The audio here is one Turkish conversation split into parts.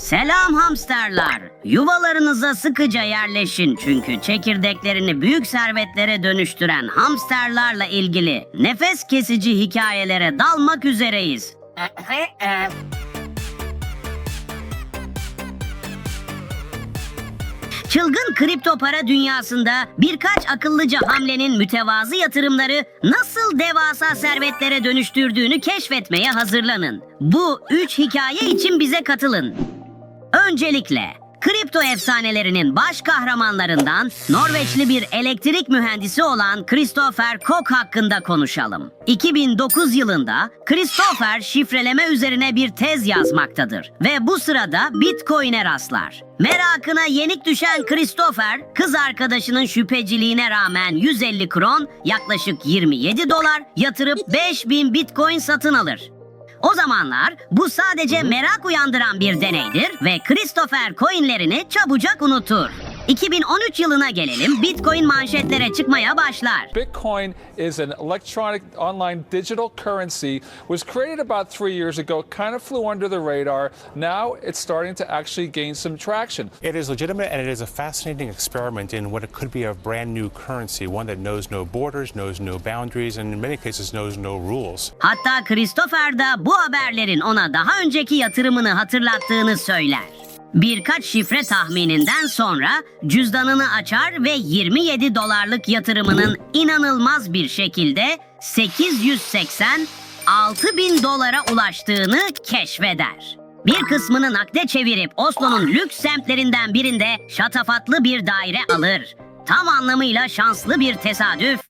Selam hamsterlar. Yuvalarınıza sıkıca yerleşin çünkü çekirdeklerini büyük servetlere dönüştüren hamsterlarla ilgili nefes kesici hikayelere dalmak üzereyiz. Çılgın kripto para dünyasında birkaç akıllıca hamlenin mütevazı yatırımları nasıl devasa servetlere dönüştürdüğünü keşfetmeye hazırlanın. Bu üç hikaye için bize katılın. Öncelikle kripto efsanelerinin baş kahramanlarından Norveçli bir elektrik mühendisi olan Christopher Koch hakkında konuşalım. 2009 yılında Christopher şifreleme üzerine bir tez yazmaktadır ve bu sırada Bitcoin'e rastlar. Merakına yenik düşen Christopher, kız arkadaşının şüpheciliğine rağmen 150 kron, yaklaşık 27 dolar yatırıp 5000 Bitcoin satın alır. O zamanlar bu sadece merak uyandıran bir deneydir ve Christopher coinlerini çabucak unutur. 2013 yılına gelelim Bitcoin manşetlere çıkmaya başlar. Bitcoin is an electronic online digital currency. Was created about three years ago, kind of flew under the radar. Now it's starting to actually gain some traction. It is legitimate and it is a fascinating experiment in what it could be a brand new currency, one that knows no borders, knows no boundaries, and in many cases knows no rules. Hatta Christopher da bu haberlerin ona daha önceki yatırımını hatırlattığını söyler. Birkaç şifre tahmininden sonra cüzdanını açar ve 27 dolarlık yatırımının inanılmaz bir şekilde 886 bin dolara ulaştığını keşfeder. Bir kısmını nakde çevirip Oslo'nun lüks semtlerinden birinde şatafatlı bir daire alır. Tam anlamıyla şanslı bir tesadüf.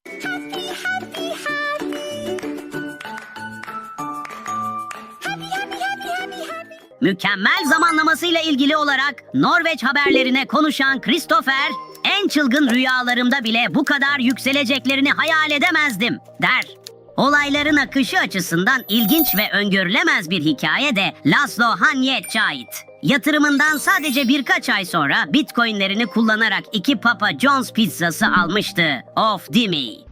Mükemmel zamanlamasıyla ilgili olarak Norveç haberlerine konuşan Christopher, en çılgın rüyalarımda bile bu kadar yükseleceklerini hayal edemezdim, der. Olayların akışı açısından ilginç ve öngörülemez bir hikaye de Laszlo Hanyec'e ait. Yatırımından sadece birkaç ay sonra bitcoinlerini kullanarak iki Papa John's pizzası almıştı. Of değil mi?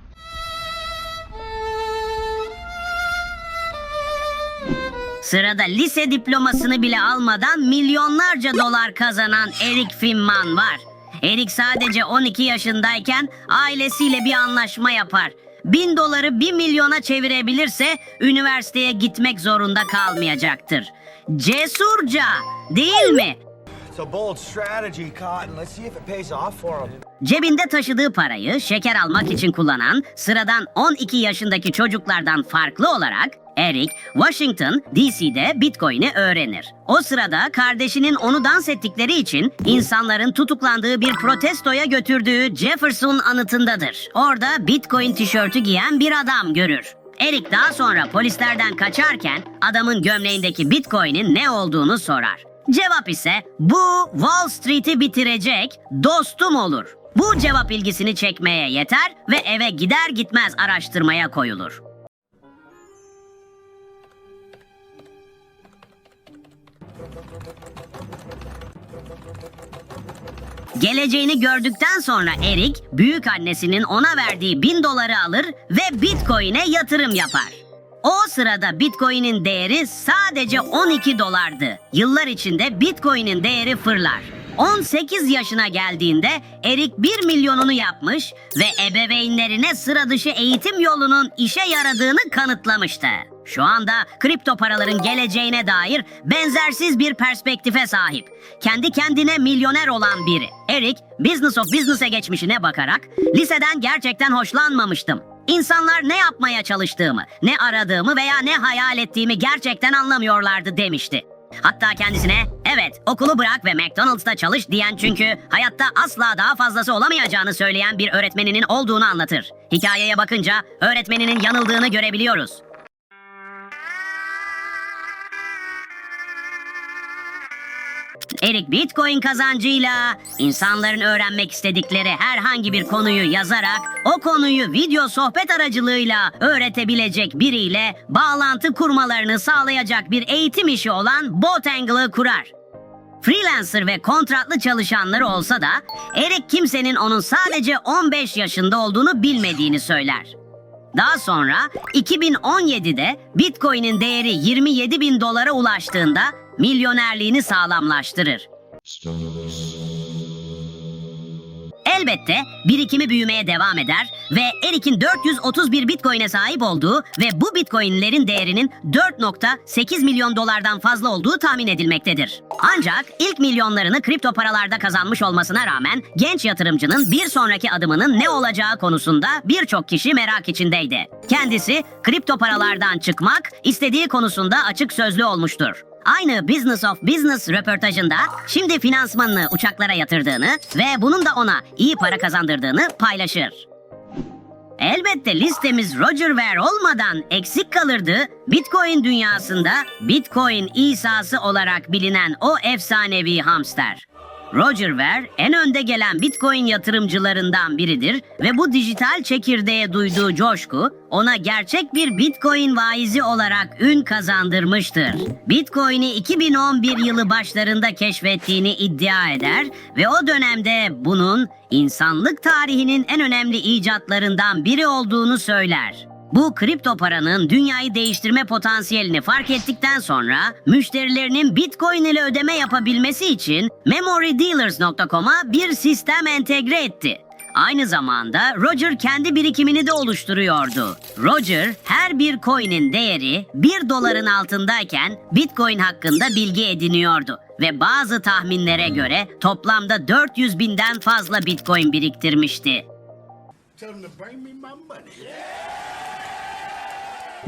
Sırada lise diplomasını bile almadan milyonlarca dolar kazanan Erik Finman var. Erik sadece 12 yaşındayken ailesiyle bir anlaşma yapar. Bin doları bir milyona çevirebilirse üniversiteye gitmek zorunda kalmayacaktır. Cesurca değil mi? It's a bold strategy, Cotton. Let's see if it pays off for him. Cebinde taşıdığı parayı şeker almak için kullanan sıradan 12 yaşındaki çocuklardan farklı olarak Eric, Washington, DC'de Bitcoin'i öğrenir. O sırada kardeşinin onu dans ettikleri için insanların tutuklandığı bir protestoya götürdüğü Jefferson anıtındadır. Orada Bitcoin tişörtü giyen bir adam görür. Eric daha sonra polislerden kaçarken adamın gömleğindeki Bitcoin'in ne olduğunu sorar. Cevap ise bu Wall Street'i bitirecek dostum olur. Bu cevap ilgisini çekmeye yeter ve eve gider gitmez araştırmaya koyulur. Geleceğini gördükten sonra Erik, büyük annesinin ona verdiği bin doları alır ve Bitcoin'e yatırım yapar. O sırada Bitcoin'in değeri sadece 12 dolardı. Yıllar içinde Bitcoin'in değeri fırlar. 18 yaşına geldiğinde Erik 1 milyonunu yapmış ve ebeveynlerine sıra dışı eğitim yolunun işe yaradığını kanıtlamıştı. Şu anda kripto paraların geleceğine dair benzersiz bir perspektife sahip. Kendi kendine milyoner olan biri. Eric, Business of Business'e geçmişine bakarak liseden gerçekten hoşlanmamıştım. İnsanlar ne yapmaya çalıştığımı, ne aradığımı veya ne hayal ettiğimi gerçekten anlamıyorlardı demişti. Hatta kendisine evet okulu bırak ve McDonald's'ta çalış diyen çünkü hayatta asla daha fazlası olamayacağını söyleyen bir öğretmeninin olduğunu anlatır. Hikayeye bakınca öğretmeninin yanıldığını görebiliyoruz. Erik Bitcoin kazancıyla insanların öğrenmek istedikleri herhangi bir konuyu yazarak o konuyu video sohbet aracılığıyla öğretebilecek biriyle bağlantı kurmalarını sağlayacak bir eğitim işi olan Botangle'ı kurar. Freelancer ve kontratlı çalışanları olsa da Erik kimsenin onun sadece 15 yaşında olduğunu bilmediğini söyler. Daha sonra 2017'de Bitcoin'in değeri 27 bin dolara ulaştığında milyonerliğini sağlamlaştırır. Elbette birikimi büyümeye devam eder ve Eric'in 431 Bitcoin'e sahip olduğu ve bu Bitcoin'lerin değerinin 4.8 milyon dolardan fazla olduğu tahmin edilmektedir. Ancak ilk milyonlarını kripto paralarda kazanmış olmasına rağmen genç yatırımcının bir sonraki adımının ne olacağı konusunda birçok kişi merak içindeydi. Kendisi kripto paralardan çıkmak istediği konusunda açık sözlü olmuştur. Aynı Business of Business röportajında şimdi finansmanını uçaklara yatırdığını ve bunun da ona iyi para kazandırdığını paylaşır. Elbette listemiz Roger Ver olmadan eksik kalırdı. Bitcoin dünyasında Bitcoin İsa'sı olarak bilinen o efsanevi hamster. Roger Ver en önde gelen Bitcoin yatırımcılarından biridir ve bu dijital çekirdeğe duyduğu coşku ona gerçek bir Bitcoin vaizi olarak ün kazandırmıştır. Bitcoin'i 2011 yılı başlarında keşfettiğini iddia eder ve o dönemde bunun insanlık tarihinin en önemli icatlarından biri olduğunu söyler. Bu kripto paranın dünyayı değiştirme potansiyelini fark ettikten sonra müşterilerinin Bitcoin ile ödeme yapabilmesi için MemoryDealers.com'a bir sistem entegre etti. Aynı zamanda Roger kendi birikimini de oluşturuyordu. Roger her bir coin'in değeri 1 doların altındayken Bitcoin hakkında bilgi ediniyordu ve bazı tahminlere göre toplamda 400 binden fazla Bitcoin biriktirmişti. Tell them to bring me my money.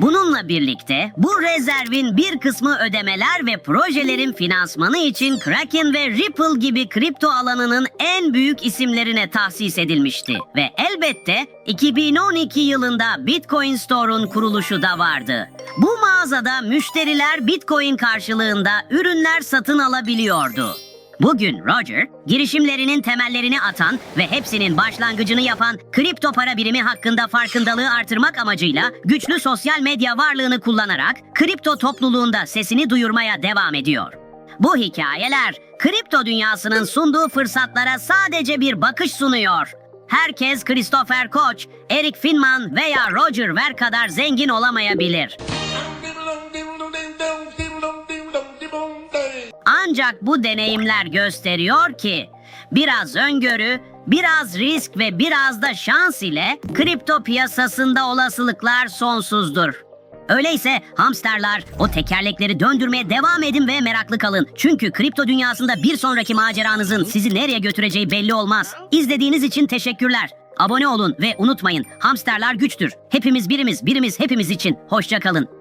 Bununla birlikte bu rezervin bir kısmı ödemeler ve projelerin finansmanı için Kraken ve Ripple gibi kripto alanının en büyük isimlerine tahsis edilmişti. Ve elbette 2012 yılında Bitcoin Store'un kuruluşu da vardı. Bu mağazada müşteriler Bitcoin karşılığında ürünler satın alabiliyordu. Bugün Roger, girişimlerinin temellerini atan ve hepsinin başlangıcını yapan kripto para birimi hakkında farkındalığı artırmak amacıyla güçlü sosyal medya varlığını kullanarak kripto topluluğunda sesini duyurmaya devam ediyor. Bu hikayeler kripto dünyasının sunduğu fırsatlara sadece bir bakış sunuyor. Herkes Christopher Koch, Eric Finman veya Roger Ver kadar zengin olamayabilir. Ancak bu deneyimler gösteriyor ki biraz öngörü, biraz risk ve biraz da şans ile kripto piyasasında olasılıklar sonsuzdur. Öyleyse hamsterlar o tekerlekleri döndürmeye devam edin ve meraklı kalın. Çünkü kripto dünyasında bir sonraki maceranızın sizi nereye götüreceği belli olmaz. İzlediğiniz için teşekkürler. Abone olun ve unutmayın hamsterlar güçtür. Hepimiz birimiz, birimiz hepimiz için. Hoşça kalın.